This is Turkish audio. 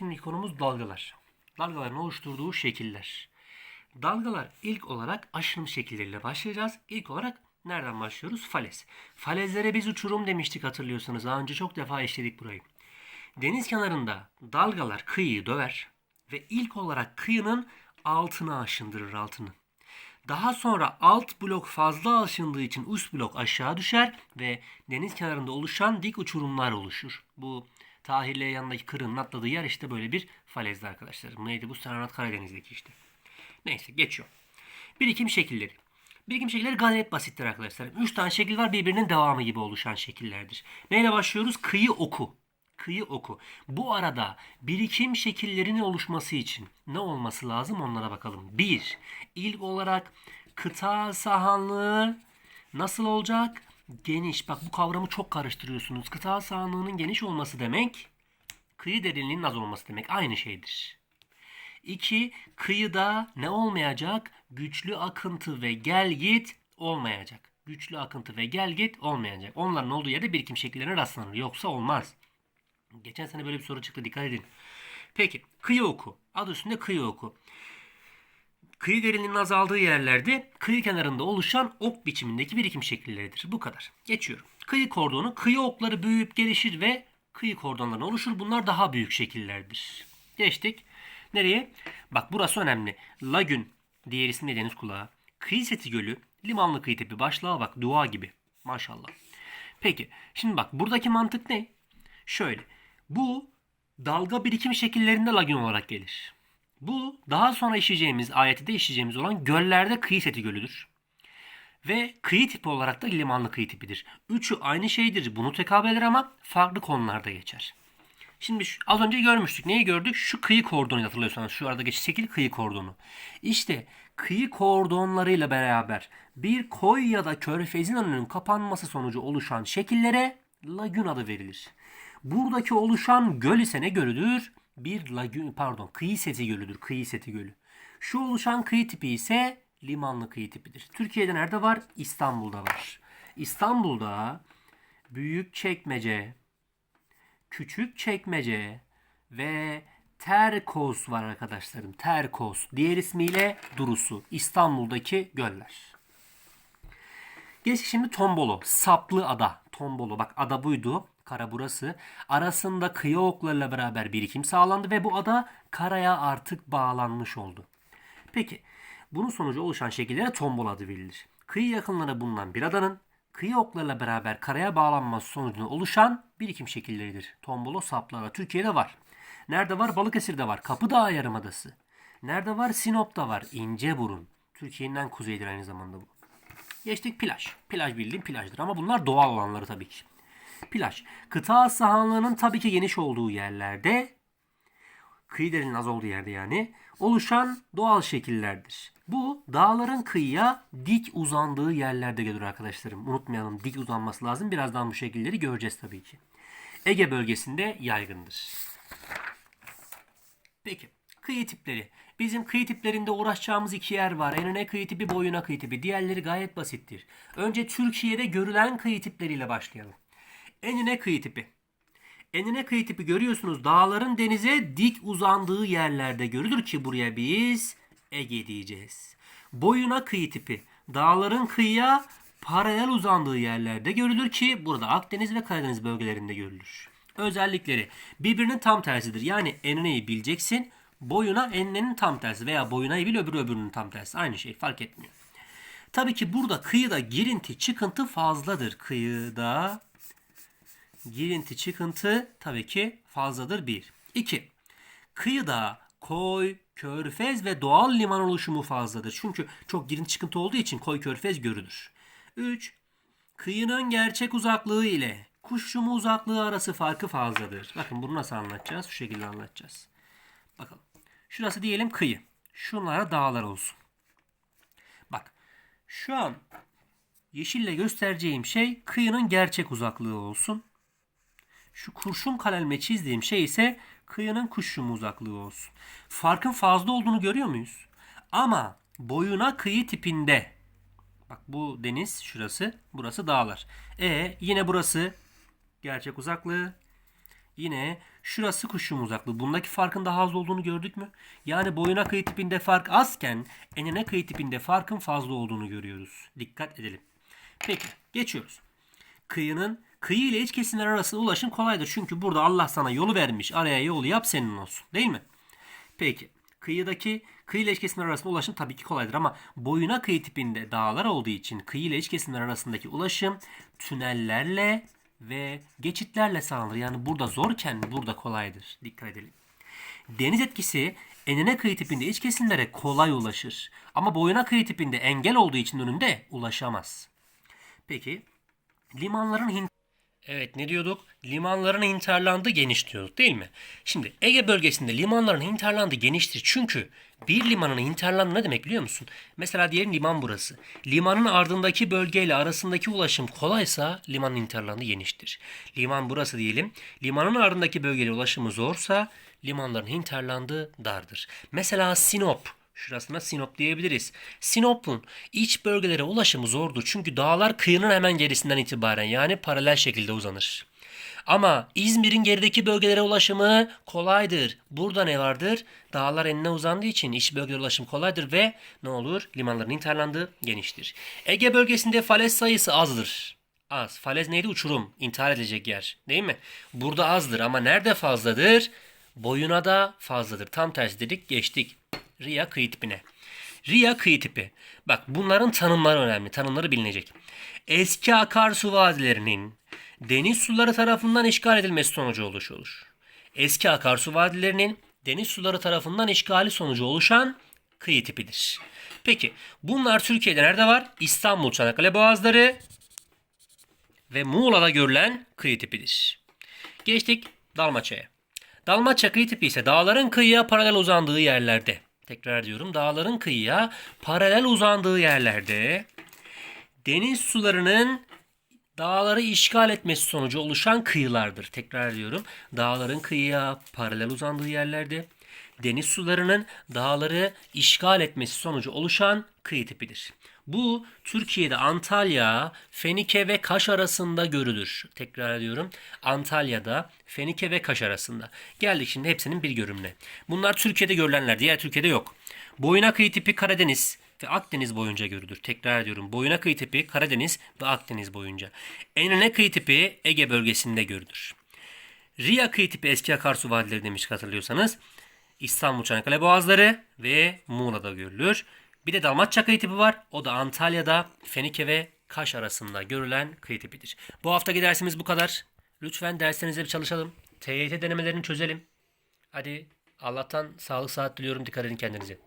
Şimdiki konumuz dalgalar. Dalgaların oluşturduğu şekiller. Dalgalar ilk olarak aşınım şekilleriyle başlayacağız. İlk olarak nereden başlıyoruz? Falez. Falezlere biz uçurum demiştik hatırlıyorsanız. Daha önce çok defa işledik burayı. Deniz kenarında dalgalar kıyıyı döver ve ilk olarak kıyının altına aşındırır altını. Daha sonra alt blok fazla aşındığı için üst blok aşağı düşer ve deniz kenarında oluşan dik uçurumlar oluşur. Bu Tahir'le yanındaki kırığın atladığı yer işte böyle bir falezdi arkadaşlar. Bu neydi bu? Serenat Karadeniz'deki işte. Neyse geçiyor. Birikim şekilleri. Birikim şekilleri gayet basittir arkadaşlar. Üç tane şekil var birbirinin devamı gibi oluşan şekillerdir. Neyle başlıyoruz? Kıyı oku. Kıyı oku. Bu arada birikim şekillerinin oluşması için ne olması lazım onlara bakalım. Bir, ilk olarak kıta sahanlığı nasıl olacak? Geniş. Bak bu kavramı çok karıştırıyorsunuz. Kıta sahanlığının geniş olması demek kıyı derinliğinin az olması demek. Aynı şeydir. 2. Kıyıda ne olmayacak? Güçlü akıntı ve gel git olmayacak. Güçlü akıntı ve gel git olmayacak. Onların olduğu yerde birikim şekillerine rastlanır. Yoksa olmaz. Geçen sene böyle bir soru çıktı dikkat edin. Peki kıyı oku. Adı üstünde kıyı oku. Kıyı derinliğinin azaldığı yerlerde kıyı kenarında oluşan ok biçimindeki birikim şekilleridir. Bu kadar. Geçiyorum. Kıyı kordonu, kıyı okları büyüyüp gelişir ve kıyı kordonları oluşur. Bunlar daha büyük şekillerdir. Geçtik. Nereye? Bak burası önemli. Lagün, diğer ismi deniz kulağı. Kıyı seti gölü, limanlı kıyı tipi. Başlığa bak dua gibi. Maşallah. Peki şimdi bak buradaki mantık ne? Şöyle. Bu dalga birikim şekillerinde lagün olarak gelir. Bu daha sonra işleyeceğimiz, ayette işleyeceğimiz olan göllerde kıyı seti gölüdür. Ve kıyı tipi olarak da limanlı kıyı tipidir. Üçü aynı şeydir. Bunu tekabül eder ama farklı konularda geçer. Şimdi şu, az önce görmüştük. Neyi gördük? Şu kıyı kordonu hatırlıyorsanız. Şu aradaki şekil kıyı kordonu. İşte kıyı kordonlarıyla beraber bir koy ya da körfezin önünün kapanması sonucu oluşan şekillere lagün adı verilir. Buradaki oluşan göl ise ne gölüdür? Bir lagün pardon kıyı seti gölüdür. Kıyı seti gölü. Şu oluşan kıyı tipi ise limanlı kıyı tipidir. Türkiye'de nerede var? İstanbul'da var. İstanbul'da büyük çekmece, küçük çekmece ve Terkos var arkadaşlarım. Terkos. Diğer ismiyle Durusu. İstanbul'daki göller. Geç şimdi Tombolo. Saplı ada. Tombolo. Bak ada buydu. Kara burası. Arasında kıyı oklarıyla beraber birikim sağlandı ve bu ada karaya artık bağlanmış oldu. Peki bunun sonucu oluşan şekillere tombol adı verilir. Kıyı yakınlarına bulunan bir adanın kıyı oklarıyla beraber karaya bağlanması sonucunda oluşan birikim şekilleridir. Tombolo saplı ada. Türkiye'de var. Nerede var? Balıkesir'de var. Kapıdağ Yarımadası. Nerede var? Sinop'ta var. İnceburun. Türkiye'nin en kuzeydir aynı zamanda bu. Geçtik plaj. Plaj bildiğim plajdır ama bunlar doğal olanları tabii ki. Plaj. Kıta sahanlığının tabii ki geniş olduğu yerlerde kıyı derinliğinin az olduğu yerde yani oluşan doğal şekillerdir. Bu dağların kıyıya dik uzandığı yerlerde gelir arkadaşlarım. Unutmayalım dik uzanması lazım. Birazdan bu şekilleri göreceğiz tabii ki. Ege bölgesinde yaygındır. Peki kıyı tipleri. Bizim kıyı tiplerinde uğraşacağımız iki yer var. Enine kıyı tipi, boyuna kıyı tipi. Diğerleri gayet basittir. Önce Türkiye'de görülen kıyı tipleriyle başlayalım. Enine kıyı tipi. Enine kıyı tipi görüyorsunuz dağların denize dik uzandığı yerlerde görülür ki buraya biz Ege diyeceğiz. Boyuna kıyı tipi. Dağların kıyıya paralel uzandığı yerlerde görülür ki burada Akdeniz ve Karadeniz bölgelerinde görülür. Özellikleri birbirinin tam tersidir. Yani enineyi bileceksin. Boyuna eninenin tam tersi veya boyunayı bil öbürü öbürünün tam tersi. Aynı şey fark etmiyor. Tabii ki burada kıyıda girinti çıkıntı fazladır. Kıyıda girinti çıkıntı tabii ki fazladır bir. İki. Kıyıda koy, körfez ve doğal liman oluşumu fazladır. Çünkü çok girinti çıkıntı olduğu için koy körfez görülür. 3. Kıyının gerçek uzaklığı ile kuş yumu uzaklığı arası farkı fazladır. Bakın bunu nasıl anlatacağız? Şu şekilde anlatacağız. Bakalım. Şurası diyelim kıyı. Şunlara dağlar olsun. Bak. Şu an yeşille göstereceğim şey kıyının gerçek uzaklığı olsun. Şu kurşun kalemle çizdiğim şey ise kıyının kuş yumu uzaklığı olsun. Farkın fazla olduğunu görüyor muyuz? Ama boyuna kıyı tipinde Bak bu deniz şurası. Burası dağlar. E yine burası gerçek uzaklığı. Yine şurası kuşun uzaklığı. Bundaki farkın daha az olduğunu gördük mü? Yani boyuna kıyı tipinde fark azken enine kıyı tipinde farkın fazla olduğunu görüyoruz. Dikkat edelim. Peki geçiyoruz. Kıyının kıyı ile iç kesimler arasında ulaşım kolaydır. Çünkü burada Allah sana yolu vermiş. Araya yolu yap senin olsun. Değil mi? Peki. Kıyıdaki kıyı ile iç kesimler arasında ulaşım tabii ki kolaydır ama boyuna kıyı tipinde dağlar olduğu için kıyı ile iç kesimler arasındaki ulaşım tünellerle ve geçitlerle sağlanır. Yani burada zorken burada kolaydır. Dikkat edelim. Deniz etkisi enine kıyı tipinde iç kesimlere kolay ulaşır. Ama boyuna kıyı tipinde engel olduğu için önünde ulaşamaz. Peki limanların hin Evet ne diyorduk? Limanların hinterlandı geniş diyorduk değil mi? Şimdi Ege bölgesinde limanların hinterlandı geniştir. Çünkü bir limanın hinterlandı ne demek biliyor musun? Mesela diyelim liman burası. Limanın ardındaki bölgeyle arasındaki ulaşım kolaysa limanın hinterlandı geniştir. Liman burası diyelim. Limanın ardındaki bölgeyle ulaşımı zorsa limanların hinterlandı dardır. Mesela Sinop. Şurasına Sinop diyebiliriz. Sinop'un iç bölgelere ulaşımı zordur. Çünkü dağlar kıyının hemen gerisinden itibaren yani paralel şekilde uzanır. Ama İzmir'in gerideki bölgelere ulaşımı kolaydır. Burada ne vardır? Dağlar enine uzandığı için iç bölgelere ulaşım kolaydır ve ne olur? Limanların interlandığı geniştir. Ege bölgesinde falez sayısı azdır. Az. Falez neydi? Uçurum. İntihar edilecek yer. Değil mi? Burada azdır ama nerede fazladır? Boyuna da fazladır. Tam tersi dedik geçtik. Riya kıyı tipine. Riya kıyı tipi. Bak bunların tanımları önemli. Tanımları bilinecek. Eski akarsu vadilerinin deniz suları tarafından işgal edilmesi sonucu oluşur. Eski akarsu vadilerinin deniz suları tarafından işgali sonucu oluşan kıyı tipidir. Peki bunlar Türkiye'de nerede var? İstanbul Çanakkale Boğazları ve Muğla'da görülen kıyı tipidir. Geçtik Dalmaçya'ya. Dalmaçya kıyı tipi ise dağların kıyıya paralel uzandığı yerlerde. Tekrar diyorum dağların kıyıya paralel uzandığı yerlerde deniz sularının dağları işgal etmesi sonucu oluşan kıyılardır. Tekrar diyorum dağların kıyıya paralel uzandığı yerlerde deniz sularının dağları işgal etmesi sonucu oluşan kıyı tipidir. Bu Türkiye'de Antalya, Fenike ve Kaş arasında görülür. Tekrar ediyorum. Antalya'da Fenike ve Kaş arasında. Geldik şimdi hepsinin bir görümüne. Bunlar Türkiye'de görülenler. Diğer Türkiye'de yok. Boyuna kıyı tipi Karadeniz ve Akdeniz boyunca görülür. Tekrar ediyorum. Boyuna kıyı tipi Karadeniz ve Akdeniz boyunca. Enine kıyı tipi Ege bölgesinde görülür. Riya kıyı tipi eski akarsu vadileri demiş hatırlıyorsanız. İstanbul Çanakkale Boğazları ve Muğla'da görülür. Bir de Dalmatça kıyı tipi var. O da Antalya'da Fenike ve Kaş arasında görülen kıyı tipidir. Bu haftaki dersimiz bu kadar. Lütfen derslerinize bir çalışalım. TYT denemelerini çözelim. Hadi Allah'tan sağlık saat diliyorum. Dikkat edin kendinize.